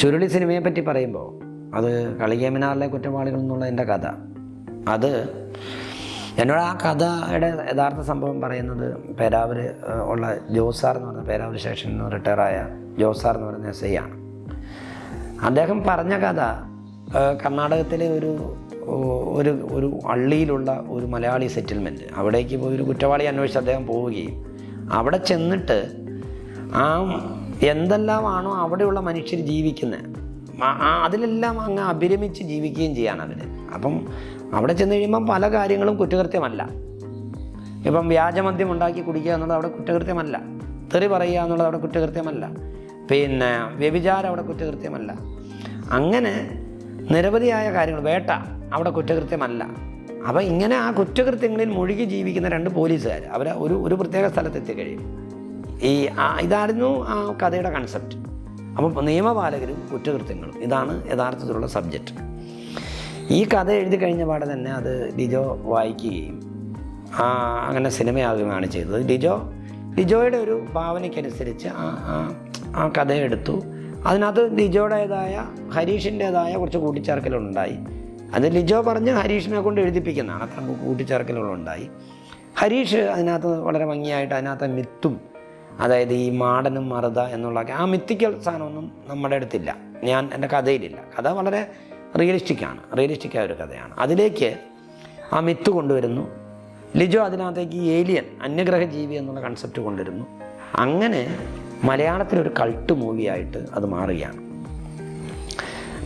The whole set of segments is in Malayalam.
ചുരുളി സിനിമയെ പറ്റി പറയുമ്പോൾ അത് കളികേമിനാറിലെ കുറ്റവാളികൾ എന്നുള്ള എന്റെ കഥ. അത് എന്നോട് ആ കഥയുടെ യഥാർത്ഥ സംഭവം പറയുന്നത് പേരാവൂർ ഉള്ള ജോസാർ എന്ന് പറയുന്ന പേരാവൂർ സ്റ്റേഷനിൽ നിന്ന് റിട്ടയറായ ജോസാർ എന്ന് പറയുന്ന എസ് ഐ ആണ്. അദ്ദേഹം പറഞ്ഞ കഥ കർണാടകത്തിലെ ഒരു ഒരു ഒരു അള്ളിയിലുള്ള ഒരു മലയാളി സെറ്റിൽമെന്റ് അവിടേക്ക് പോയി ഒരു കുറ്റവാളി അന്വേഷിച്ച് അദ്ദേഹം പോവുകയും അവിടെ ചെന്നിട്ട് ആ എന്തെല്ലാമാണോ അവിടെയുള്ള മനുഷ്യർ ജീവിക്കുന്നത്? അതിലെല്ലാം അങ്ങ് അഭിരമിച്ച് ജീവിക്കുകയും ചെയ്യാണ് അവർ അപ്പം അവിടെ ചെന്ന് കഴിയുമ്പം പല കാര്യങ്ങളും കുറ്റകൃത്യമല്ല. ഇപ്പം വ്യാജമദ്യം ഉണ്ടാക്കി കുടിക്കുക എന്നുള്ളത് അവിടെ കുറ്റകൃത്യമല്ല. തെറി പറയുക എന്നുള്ളത് അവിടെ കുറ്റകൃത്യമല്ല. പിന്നെ വ്യഭിചാരം അവിടെ കുറ്റകൃത്യമല്ല. അങ്ങനെ നിരവധിയായ കാര്യങ്ങൾ വേട്ട അവിടെ കുറ്റകൃത്യമല്ല. അപ്പം ഇങ്ങനെ ആ കുറ്റകൃത്യങ്ങളിൽ മുഴുകി ജീവിക്കുന്ന രണ്ട് പോലീസുകാർ അവർ ഒരു ഒരു പ്രത്യേക സ്ഥലത്തെത്തി കഴിയും. ഈ ഇതായിരുന്നു ആ കഥയുടെ കൺസെപ്റ്റ് അപ്പം നിയമപാലകരും കുറ്റകൃത്യങ്ങളും ഇതാണ് യഥാർത്ഥത്തിലുള്ള സബ്ജക്റ്റ് ഈ കഥ എഴുതി കഴിഞ്ഞ പാടെ തന്നെ അത് ലിജോ വായിക്കുകയും അങ്ങനെ സിനിമയാകുകയാണ് ചെയ്തത്. ലിജോ ലിജോയുടെ ഒരു ഭാവനയ്ക്കനുസരിച്ച് ആ ആ ആ കഥ എടുത്തു. അതിനകത്ത് ലിജോയുടേതായ ഹരീഷിന്റെതായ കുറച്ച് കൂട്ടിച്ചേർക്കലുണ്ടായി. അത് ലിജോ പറഞ്ഞ് ഹരീഷിനെ കൊണ്ട് എഴുതിപ്പിക്കുന്നതാണ്. അത്ര കൂട്ടിച്ചേർക്കലുകളുണ്ടായി. ഹരീഷ് അതിനകത്ത് വളരെ ഭംഗിയായിട്ട് അതിനകത്ത് മിത്തും അതായത് ഈ മാടനും മറുത എന്നുള്ള ആ മിത്തിക്കൽ സാധനമൊന്നും നമ്മുടെ അടുത്തില്ല. ഞാൻ എന്റെ കഥയിലില്ല. കഥ വളരെ റിയലിസ്റ്റിക്കാണ് റിയലിസ്റ്റിക്കായ ഒരു കഥയാണ്. അതിലേക്ക് ആ മിത്ത് കൊണ്ടുവരുന്നു. ലിജോ അതിനകത്തേക്ക് ഏലിയൻ അന്യഗ്രഹ ജീവി എന്നുള്ള കൺസെപ്റ്റ് കൊണ്ടുവരുന്നു. അങ്ങനെ മലയാളത്തിലൊരു കൾട്ട് മൂവിയായിട്ട് അത് മാറുകയാണ്.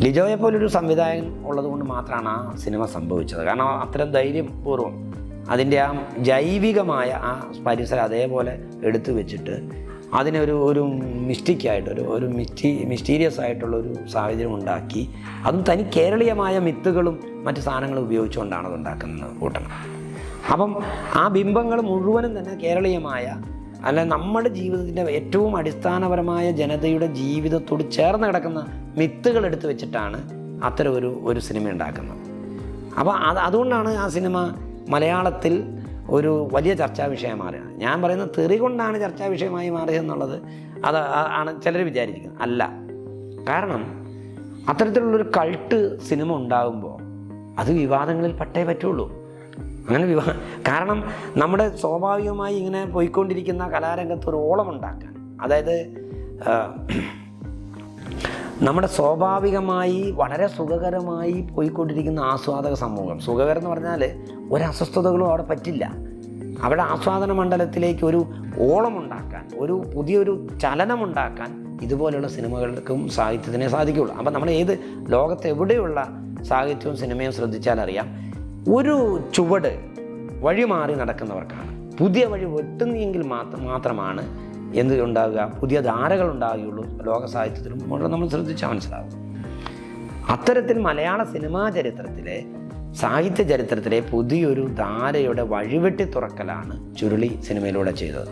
ലിജോയെ പോലൊരു സംവിധായകൻ ഉള്ളതുകൊണ്ട് മാത്രമാണ് ആ സിനിമ സംഭവിച്ചത്. കാരണം അത്തരം ധൈര്യപൂർവം അതിന്റെ ആ ജൈവികമായ ആ പരിസരം അതേപോലെ എടുത്തു വെച്ചിട്ട് അതിനൊരു ഒരു ഒരു മിസ്റ്റിക്കായിട്ട് ഒരു ഒരു മിസ്റ്റി മിസ്റ്റീരിയസ് ആയിട്ടുള്ളൊരു സാഹചര്യം ഉണ്ടാക്കി. അതും തനി കേരളീയമായ മിത്തുകളും മറ്റ് സാധനങ്ങളും ഉപയോഗിച്ചുകൊണ്ടാണ് അത് ഉണ്ടാക്കുന്നത് കൂട്ടണം അപ്പം ആ ബിംബങ്ങൾ മുഴുവനും തന്നെ കേരളീയമായ അല്ല നമ്മുടെ ജീവിതത്തിന്റെ ഏറ്റവും അടിസ്ഥാനപരമായ ജനതയുടെ ജീവിതത്തോട് ചേർന്ന് കിടക്കുന്ന മിത്തുകൾ എടുത്തു വെച്ചിട്ടാണ് അത്തരം ഒരു ഒരു സിനിമ ഉണ്ടാക്കുന്നത്. അപ്പോൾ അത് അതുകൊണ്ടാണ് ആ സിനിമ മലയാളത്തിൽ ഒരു വലിയ ചർച്ചാ വിഷയം മാറുകയാണ് ഞാൻ പറയുന്നത് തെറി കൊണ്ടാണ് ചർച്ചാ വിഷയമായി മാറിയതെന്നുള്ളത് അത് ആണ് ചിലർ വിചാരിക്കുന്നത് അല്ല. കാരണം അത്തരത്തിലുള്ളൊരു കൾട്ട് സിനിമ ഉണ്ടാകുമ്പോൾ അത് വിവാദങ്ങളിൽ പട്ടേ പറ്റുള്ളൂ. അങ്ങനെ വിവാ കാരണം നമ്മുടെ സ്വാഭാവികമായി ഇങ്ങനെ പോയിക്കൊണ്ടിരിക്കുന്ന കലാരംഗത്ത് ഒരു ഓളം ഉണ്ടാക്കാൻ അതായത് നമ്മുടെ സ്വാഭാവികമായി വളരെ സുഖകരമായി പോയിക്കൊണ്ടിരിക്കുന്ന ആസ്വാദക സമൂഹം. സുഖകരം എന്ന് പറഞ്ഞാൽ ഒരു അവിടെ പറ്റില്ല. അവിടെ ആസ്വാദന മണ്ഡലത്തിലേക്ക് ഒരു ഓളമുണ്ടാക്കാൻ ഒരു പുതിയൊരു ചലനമുണ്ടാക്കാൻ ഇതുപോലെയുള്ള സിനിമകൾക്കും സാഹിത്യത്തിനെ സാധിക്കുകയുള്ളൂ അപ്പം നമ്മൾ ഏത് ലോകത്ത് എവിടെയുള്ള സാഹിത്യവും സിനിമയും ശ്രദ്ധിച്ചാൽ അറിയാം. ഒരു ചുവട് വഴി മാറി നടക്കുന്നവർക്കാണ്. പുതിയ വഴി വെട്ടുന്നെങ്കിൽ മാത്രം മാത്രമാണ് എന്ത് പുതിയ ധാരകൾ ഉണ്ടാകുകയുള്ളൂ ലോക സാഹിത്യത്തിലും. വളരെ നമ്മൾ ശ്രദ്ധിച്ചാൽ മനസ്സിലാവും അത്തരത്തിൽ മലയാള സിനിമാ ചരിത്രത്തിലെ സാഹിത്യ ചരിത്രത്തിലെ പുതിയൊരു ധാരയുടെ വഴിവെട്ടി തുറക്കലാണ് ചുരുളി സിനിമയിലൂടെ ചെയ്തത്.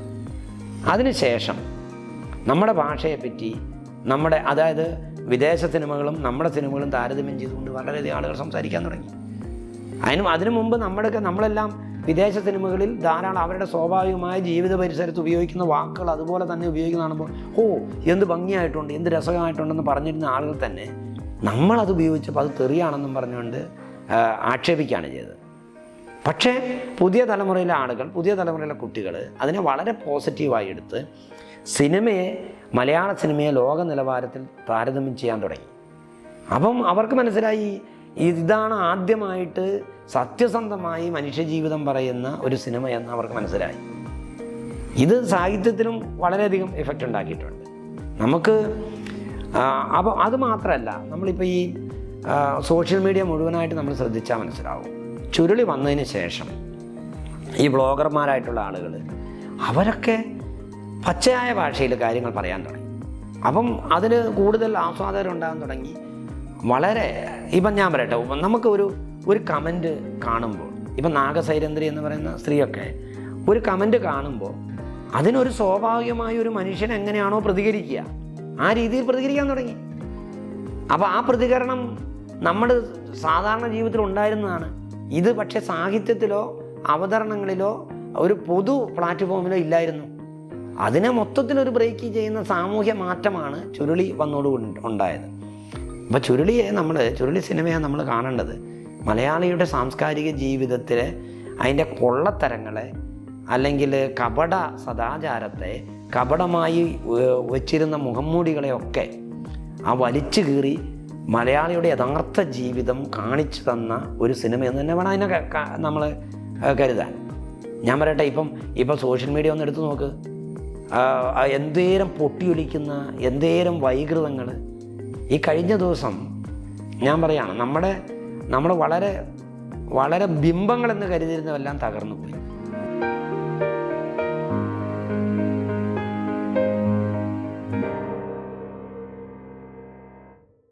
അതിനുശേഷം നമ്മുടെ ഭാഷയെപ്പറ്റി നമ്മുടെ അതായത് വിദേശ സിനിമകളും നമ്മുടെ സിനിമകളും താരതമ്യം ചെയ്തുകൊണ്ട് വളരെയധികം ആളുകൾ സംസാരിക്കാൻ തുടങ്ങി. അതിനും അതിനു മുമ്പ് നമ്മുടെയൊക്കെ നമ്മളെല്ലാം വിദേശ സിനിമകളിൽ ധാരാളം അവരുടെ സ്വാഭാവികമായ ജീവിത പരിസരത്ത് ഉപയോഗിക്കുന്ന വാക്കുകൾ അതുപോലെ തന്നെ ഉപയോഗിക്കുന്ന കാണുമ്പോൾ ഓ എന്ത് ഭംഗിയായിട്ടുണ്ട് എന്ത് രസകരമായിട്ടുണ്ടെന്ന് പറഞ്ഞിരുന്ന ആളുകൾ തന്നെ നമ്മളത് ഉപയോഗിച്ചപ്പോൾ അത് തെറിയാണെന്നും പറഞ്ഞുകൊണ്ട് ആക്ഷേപിക്കുകയാണ് ചെയ്തത്. പക്ഷേ പുതിയ തലമുറയിലെ ആളുകൾ പുതിയ തലമുറയിലെ കുട്ടികൾ അതിനെ വളരെ പോസിറ്റീവായി എടുത്ത് സിനിമയെ മലയാള സിനിമയെ ലോക നിലവാരത്തിൽ താരതമ്യം ചെയ്യാൻ തുടങ്ങി. അപ്പം അവർക്ക് മനസ്സിലായി ഇതാണ് ആദ്യമായിട്ട് സത്യസന്ധമായി മനുഷ്യജീവിതം പറയുന്ന ഒരു സിനിമ എന്ന് അവർക്ക് മനസ്സിലായി. ഇത് സാഹിത്യത്തിലും വളരെയധികം എഫക്റ്റ് ഉണ്ടാക്കിയിട്ടുണ്ട്. നമുക്ക് അപ്പോൾ അത് മാത്രമല്ല നമ്മളിപ്പോൾ ഈ സോഷ്യൽ മീഡിയ മുഴുവനായിട്ട് നമ്മൾ ശ്രദ്ധിച്ചാൽ മനസ്സിലാവും. ചുരുളി വന്നതിന് ശേഷം ഈ ബ്ലോഗർമാരായിട്ടുള്ള ആളുകൾ അവരൊക്കെ പച്ചയായ ഭാഷയിൽ കാര്യങ്ങൾ പറയാൻ തുടങ്ങി. അപ്പം അതിന് കൂടുതൽ ആസ്വാദനം ഉണ്ടാകാൻ തുടങ്ങി. വളരെ ഇപ്പം ഞാൻ പറയട്ടെ നമുക്ക് ഒരു ഒരു കമന്റ് കാണുമ്പോൾ ഇപ്പം നാഗസൈരന്ദ്രി എന്ന് പറയുന്ന സ്ത്രീയൊക്കെ ഒരു കമന്റ് കാണുമ്പോൾ അതിനൊരു സ്വാഭാവികമായ ഒരു മനുഷ്യൻ എങ്ങനെയാണോ പ്രതികരിക്കുക ആ രീതിയിൽ പ്രതികരിക്കാൻ തുടങ്ങി. അപ്പോൾ ആ പ്രതികരണം നമ്മുടെ സാധാരണ ജീവിതത്തിൽ ഉണ്ടായിരുന്നതാണ്. ഇത് പക്ഷേ സാഹിത്യത്തിലോ അവതരണങ്ങളിലോ ഒരു പൊതു പ്ലാറ്റ്ഫോമിലോ ഇല്ലായിരുന്നു. അതിനെ മൊത്തത്തിലൊരു ബ്രേക്ക് ചെയ്യുന്ന സാമൂഹ്യ മാറ്റമാണ് ചുരുളി വന്നോട് ഉണ്ടായത്. അപ്പോൾ ചുരുളിയെ നമ്മൾ ചുരുളി സിനിമയാണ് നമ്മൾ കാണേണ്ടത്. മലയാളിയുടെ സാംസ്കാരിക ജീവിതത്തിലെ അതിന്റെ കൊള്ളത്തരങ്ങളെ അല്ലെങ്കിൽ കപട സദാചാരത്തെ കപടമായി വച്ചിരുന്ന മുഖംമൂടികളെയൊക്കെ ആ വലിച്ചു കീറി മലയാളിയുടെ യഥാർത്ഥ ജീവിതം കാണിച്ചു തന്ന ഒരു സിനിമ എന്ന് തന്നെ വേണം അതിനെ നമ്മൾ കരുതാൻ. ഞാൻ പറയട്ടെ ഇപ്പം ഇപ്പം സോഷ്യൽ മീഡിയ ഒന്ന് എടുത്തു നോക്ക്. എന്തേരം പൊട്ടിയൊലിക്കുന്ന എന്തേരം വൈകൃതങ്ങൾ ഈ കഴിഞ്ഞ ദിവസം ഞാൻ പറയാണ് നമ്മുടെ നമ്മൾ വളരെ വളരെ ബിംബങ്ങളെന്ന് കരുതിയിരുന്നതെല്ലാം തകർന്നു പോയി